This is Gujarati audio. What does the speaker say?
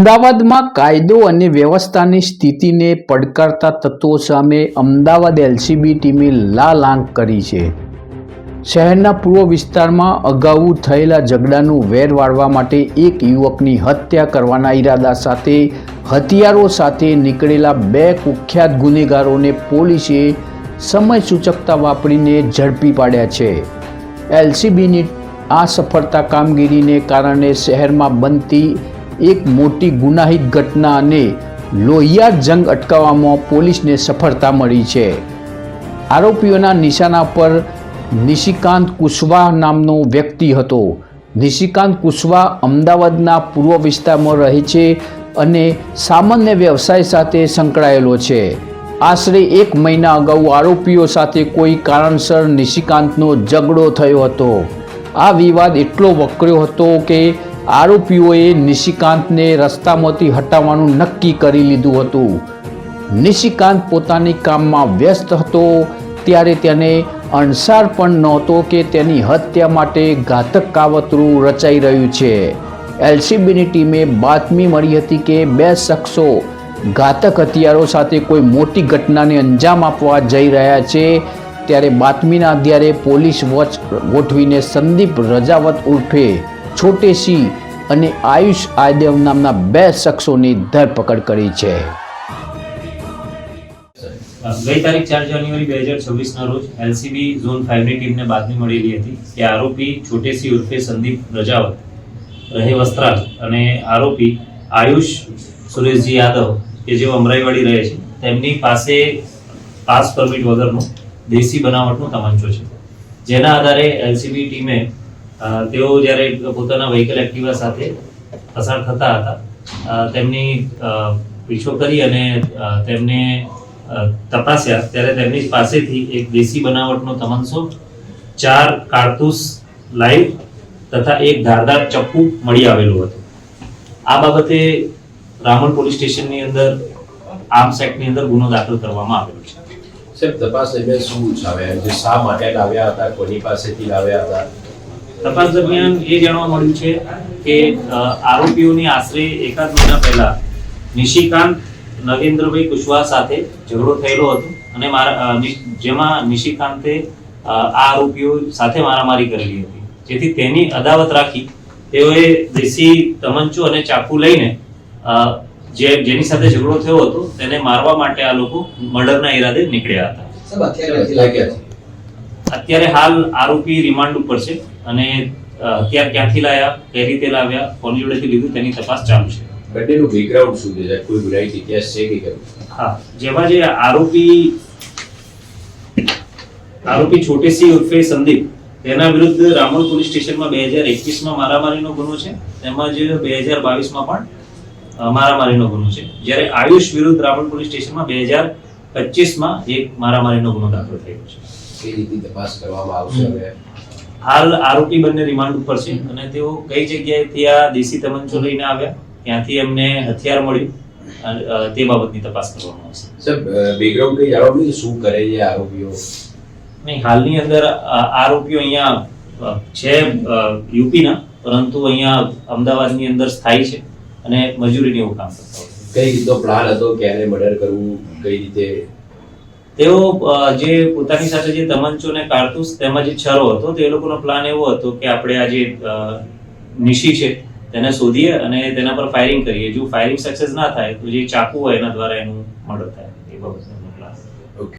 અમદાવાદમાં કાયદો અને વ્યવસ્થાની સ્થિતિને પડકારતા તત્વો સામે અમદાવાદ એલસીબી ટીમે લાલ આંક કરી છે. શહેરના પૂર્વ વિસ્તારમાં અગાઉ થયેલા ઝઘડાનું વેર વાળવા માટે એક યુવકની હત્યા કરવાના ઈરાદા સાથે હથિયારો સાથે નીકળેલા બે કુખ્યાત ગુનેગારોને પોલીસે સમય સૂચકતા વાપરીને ઝડપી પાડ્યા છે. એલસીબીની આ સફળતા કામગીરીને કારણે શહેરમાં બનતી એક મોટી ગુનાહિત ઘટના અને લોહિયાર જંગ અટકાવવામાં પોલીસને સફળતા મળી છે. આરોપીઓના નિશાના પર નિશિકાંત કુશવાહ નામનો વ્યક્તિ હતો. નિશિકાંત કુશવાહ અમદાવાદના પૂર્વ વિસ્તારમાં રહે છે અને સામાન્ય વ્યવસાય સાથે સંકળાયેલો છે. આશરે એક મહિના અગાઉ આરોપીઓ સાથે કોઈ કારણસર નિશિકાંતનો ઝઘડો થયો હતો. આ વિવાદ એટલો વકર્યો હતો કે આરોપીઓએ નિશિકાંતને રસ્તામાંથી હટાવવાનું નક્કી કરી લીધું હતું. નિશિકાંત પોતાની કામમાં વ્યસ્ત હતો, ત્યારે તેને અણસાર પણ નહોતો કે તેની હત્યા માટે ઘાતક કાવતરું રચાઈ રહ્યું છે. એલસીબીની ટીમે બાતમી મળી હતી કે બે શખ્સો ઘાતક હથિયારો સાથે કોઈ મોટી ઘટનાને અંજામ આપવા જઈ રહ્યા છે, ત્યારે બાતમીના આધારે પોલીસ વોચ ગોઠવીને સંદીપ રજાવત ઉર્ફે છોટે સિંહ અને આયુષ આદેવ નામના બે શખ્સોની ધરપકડ કરી છે. ગઈ તારીખ ચાર જાન્યુઆરી બે હજાર છવ્વીસના રોજ એલસીબી ઝોન ફાઇવની ટીમને બાતમી મળેલી હતી કે આરોપી છોટેસી ઉર્ફે સંદીપ રજાવત, રહે વસ્ત્રાલ અને આરોપી આયુષ સુરેશજી યાદવ, કે જેઓ અમરાઈવાડી રહે છે, તેમની પાસે પાસ પરમિટ વગરનો દેશી બનાવટનો તમાંચો છે. જેના આધારે એલસીબી ટીમે તેઓ જ્યારે પોતાના વ્હીકલ એક્ટિવા સાથે પસાર થતા હતા તેમની પીછો કરી અને તેમને તપાસ્યા, ત્યારે તેમની પાસેથી એક દેશી બનાવટનો તમંચો ચાર કારતૂસ લાઈવ તથા એક ધારદાર ચપ્પુ મળી આવેલું હતું. આ બાબતે રામણ પોલીસ સ્ટેશનની અંદર આર્મ્સ એક્ટની અંદર ગુનો દાખલ કરવામાં આવેલો છે. સાહેબ, તપાસ દરમિયાન શું ઉછાવ્યા જે શા માટે લાવ્યા હતા, કોની પાસેથી લાવ્યા હતા? તપાસ દરમિયાન એ જાણવા મળ્યું છે કે આરોપીઓની આશરે એકાદ મહિના પહેલા નિશિકાંત નગેન્દ્રભાઈ કુશવાહ સાથે ઝઘડો થયેલો હતો અને મારા જેમાં નિશિકાંતે આ આરોપીઓ સાથે મારામારી કરેલી હતી. જેથી તેની અદાવત રાખી તેઓએ દેશી તમંચો અને ચાકુ લઈને જે, જેની સાથે ઝઘડો થયો હતો તેને મારવા માટે આ લોકો મર્ડરના ઈરાદે નીકળ્યા હતા. અત્યારે હાલ આરોપી રિમાન્ડ ઉપર છે અને અત્યારે હથિયાર ક્યાંથી લાયા કઈ રીતે લાવ્યા કોની જોડેથી લીધું તેની તપાસ ચાલુ છે. બંનેનું બેકગ્રાઉન્ડ શું છે? કોઈ ગુનાહિત ઇતિહાસ છે કે કેમ? હા જેમાં જે આરોપી આરોપી છોટેસી ઉર્ફે સંદીપ તેના વિરુદ્ધ રામોલ પોલીસ સ્ટેશનમાં બે હજાર એકવીસમાં મારામારીનો ગુનો છે. તેમજ બે હજાર બાવીસમાં પણ મારામારીનો ગુનો છે. જ્યારે આયુષ વિરુદ્ધ રામોલ પોલીસ સ્ટેશનમાં બે હજાર પચીસમાં એક મારામારીનો ગુનો દાખલ થયો છે. કઈ રીતની તપાસ કરવામાં આવશે હવે? હાલ આરોપી બંને રિમાન્ડ ઉપર છે અને તેઓ કઈ જગ્યાએથી આ દેશી તમંચો લઈને આવ્યા ત્યાંથી એમને હથિયાર મળ્યું તે બાબતની તપાસ કરવામાં આવશે. સર બેકગ્રાઉન્ડ કઈ આરોપી શું કરે છે આરોપીઓ? નહીં હાલની અંદર આરોપીઓ અહીંયા છે યુપીના પરંતુ અહીંયા અમદાવાદની અંદર સ્થાયી છે અને મજૂરીની એવું કામ કરતા હોય કઈ રીતનો પ્લાન હતો? ક્યારે મર્ડર કરવું? કઈ રીતે તેઓ જે પોતાની સાથે જે તમંચો ને કારતૂસ તેમજ જે છરો હતો, તે લોકોનો પ્લાન એવો હતો કે આપણે આ જે નિશી છે તેને શોધીએ અને તેના પર ફાયરિંગ કરીએ. જો ફાયરિંગ સક્સેસ ના થાય, તો જે ચાકુ હોય એના દ્વારા એનું મર્ડર થાય. એ બાબતનો પ્લાન ઓકે